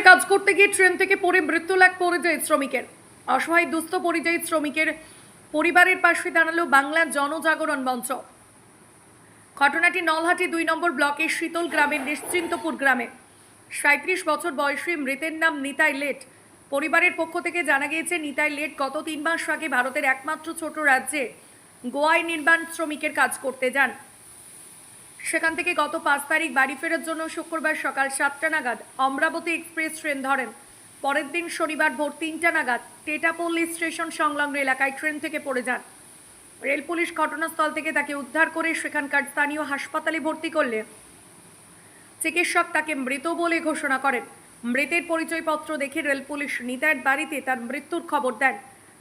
মাঠে কাজ করতে গিয়ে ট্রেন থেকে পড়ে মৃত্যু লাগ পরিযায়ী শ্রমিকের। অসহায় দুস্থ পরিযায়ী শ্রমিকের পরিবারের পাশে দাঁড়াল বাংলা জনজাগরণ মঞ্চ। ঘটনাটি নলহাটি দুই নম্বর ব্লকের শীতল গ্রামের নিশ্চিন্তপুর গ্রামে। সাঁত্রিশ বছর বয়সী মৃতের নাম নিতাই লেট পরিবারের পক্ষ থেকে জানা গিয়েছে, নিতাই লেট গত তিন মাস আগে ভারতের একমাত্র ছোট রাজ্যে গোয়ায় নির্মাণ শ্রমিকের কাজ করতে যান। সেখান থেকে গত পাঁচ তারিখ বাড়ি ফেরার জন্য শুক্রবার সকাল সাতটা নাগাদ অমরাবতী এক্সপ্রেস ট্রেন ধরেন। পরের দিন শনিবার ভোর তিনটা নাগাদ টেটাপল্লী স্টেশন সংলগ্ন এলাকায় ট্রেন থেকে পড়ে যান। রেল পুলিশ ঘটনাস্থল থেকে তাকে উদ্ধার করে সেখানকার স্থানীয় হাসপাতালে ভর্তি করলে চিকিৎসক তাকে মৃত বলে ঘোষণা করেন। মৃতের পরিচয়পত্র দেখে রেল পুলিশ নিতাইয়ের বাড়িতে তার মৃত্যুর খবর দেন।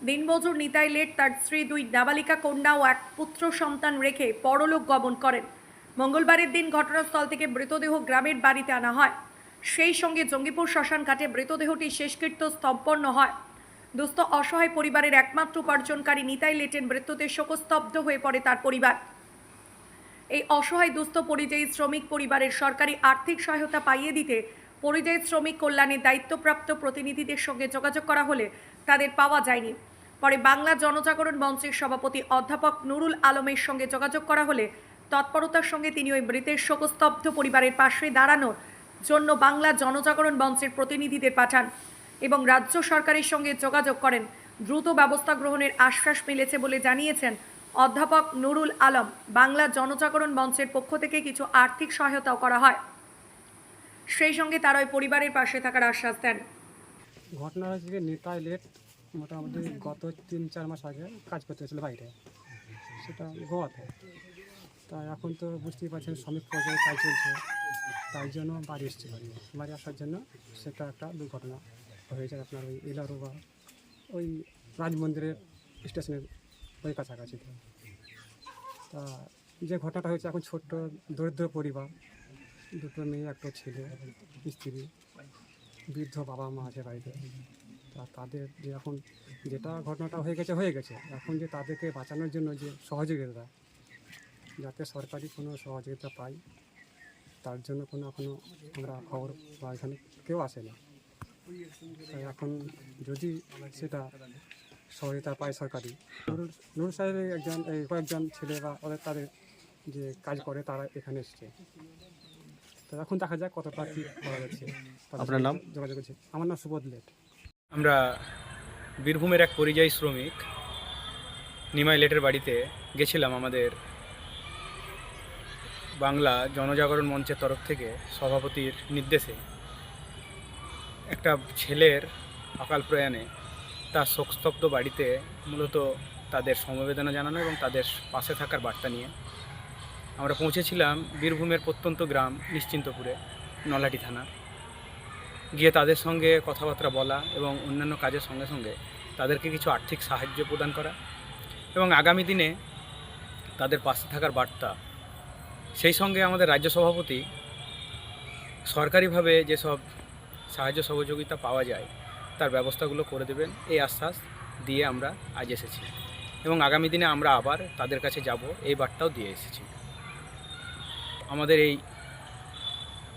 দিনমজুর নিতাই লেট তার স্ত্রী দুই নাবালিকা কন্যা ও এক পুত্র সন্তান রেখে পরলোক গমন করেন। মঙ্গলবারের দিন ঘটনাস্থল থেকে মৃতদেহ গ্রামের বাড়িতে আনা হয়। সেই সঙ্গে জঙ্গিপুর শ্মশান ঘাটে মৃতদেহটি শেষকৃত্য স্তম্পন্ন হয়। দুস্থ অসহায় পরিবারের একমাত্র উপার্জনকারী নিতাই লেটেন মৃত্যুতে শোকস্তব্ধ হয়ে পড়ে তার পরিবার। এই অসহায় দুস্থ পরিযায়ী শ্রমিক পরিবারের সরকারি আর্থিক সহায়তা পাইয়ে দিতে পরিযায়ী শ্রমিক কল্যাণের দায়িত্বপ্রাপ্ত প্রতিনিধিদের সঙ্গে যোগাযোগ করা হলে তাদের পাওয়া যায়নি। পরে বাংলা জনজাগরণ মঞ্চের সভাপতি অধ্যাপক নুরুল আলমের সঙ্গে যোগাযোগ করা হলে তৎপরতার সঙ্গে তিনি ওই মৃতের শোকস্তব্ধ পরিবারের পাশে দাঁড়ানোর জন্য বাংলা জনজাগরণ মঞ্চের প্রতিনিধিদের পাঠান এবং রাজ্য সরকারের সঙ্গে যোগাযোগ করেন। দ্রুত ব্যবস্থা গ্রহণের আশ্বাস মিলেছে বলে জানিয়েছেন অধ্যাপক নুরুল আলম। বাংলা জনজাগরণ মঞ্চের পক্ষ থেকে কিছু আর্থিক সহায়তাও করা হয়। সেই সঙ্গে তারা ওই পরিবারের পাশে থাকার আশ্বাস দেন। ঘটনা হয়েছে নিতাই লেট মোটামুটি গত তিন চার মাস আগে কাজ করতে গেছিল বাইরে। সেটা গোয়াতে। তা এখন তো বুঝতেই পারছেন শ্রমিক পর্যায়ে কাজ চলছে। তাই জন্য বাড়ি এসছে বাড়ি বাড়ি আসার জন্য সেটা একটা দুর্ঘটনা হয়েছে আপনার ওই এলারোবা, ওই রাজ মন্দিরের স্টেশনের ওই কাছাকাছিতে তা যে ঘটনাটা হয়েছে, এখন ছোট্ট দরিদ্র পরিবার, দুটো মেয়ে, একটা ছেলে, স্ত্রী, বৃদ্ধ বাবা মা আছে বাড়িতে। তা তাদের যে এখন যেটা ঘটনাটা হয়ে গেছে হয়ে গেছে। এখন যে তাদেরকে বাঁচানোর জন্য যে সহযোগিতা যাতে সরকারি কোনো সহযোগিতা পাই তার জন্য কোনো এখনও আমরা খবর বা এখানে কেউ আসে না। তাই এখন যদি সেটা সহযোগিতা পায় সরকারি নুরুল নুরুল সাহেবের একজন এই কয়েকজন ছেলে বা ওদের তাদের যে কাজ করে তারা এখানে এসছে। তো এখন দেখা যাক কতটা কী করা যাচ্ছে। আপনার নাম? যোগাযোগ করছে। আমার নাম সুবোধ লেট। আমরা বীরভূমের এক পরিযায়ী শ্রমিক নিমাই লেটের বাড়িতে গেছিলাম আমাদের বাংলা জনজাগরণ মঞ্চের তরফ থেকে সভাপতির নির্দেশে একটা ছেলের অকাল প্রয়াণে তার শোকস্তব্ধ বাড়িতে মূলত তাদের সমবেদনা জানানো এবং তাদের পাশে থাকার বার্তা নিয়ে আমরা পৌঁছেছিলাম বীরভূমের প্রত্যন্ত গ্রাম নিশ্চিন্তপুরে নলাটি থানা গিয়ে তাদের সঙ্গে কথাবার্তা বলা এবং অন্যান্য কাজের সঙ্গে সঙ্গে তাদেরকে কিছু আর্থিক সাহায্য প্রদান করা এবং আগামী দিনে তাদের পাশে থাকার বার্তা সেই সঙ্গে আমাদের রাজ্য সভাপতি সরকারিভাবে যেসব সাহায্য সহযোগিতা পাওয়া যায়, তার ব্যবস্থাগুলো করে দেবেন। এই আশ্বাস দিয়ে আমরা আজ এসেছি। এবং আগামী দিনে আমরা আবার তাদের কাছে যাব, এই বার্তাও দিয়ে এসেছি। আমাদের এই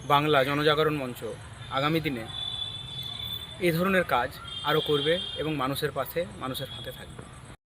বাংলা জনজাগরণ মঞ্চ আগামী দিনে এই ধরনের কাজ আরও করবে এবং মানুষের পাশে, মানুষের হাতে থাকবে।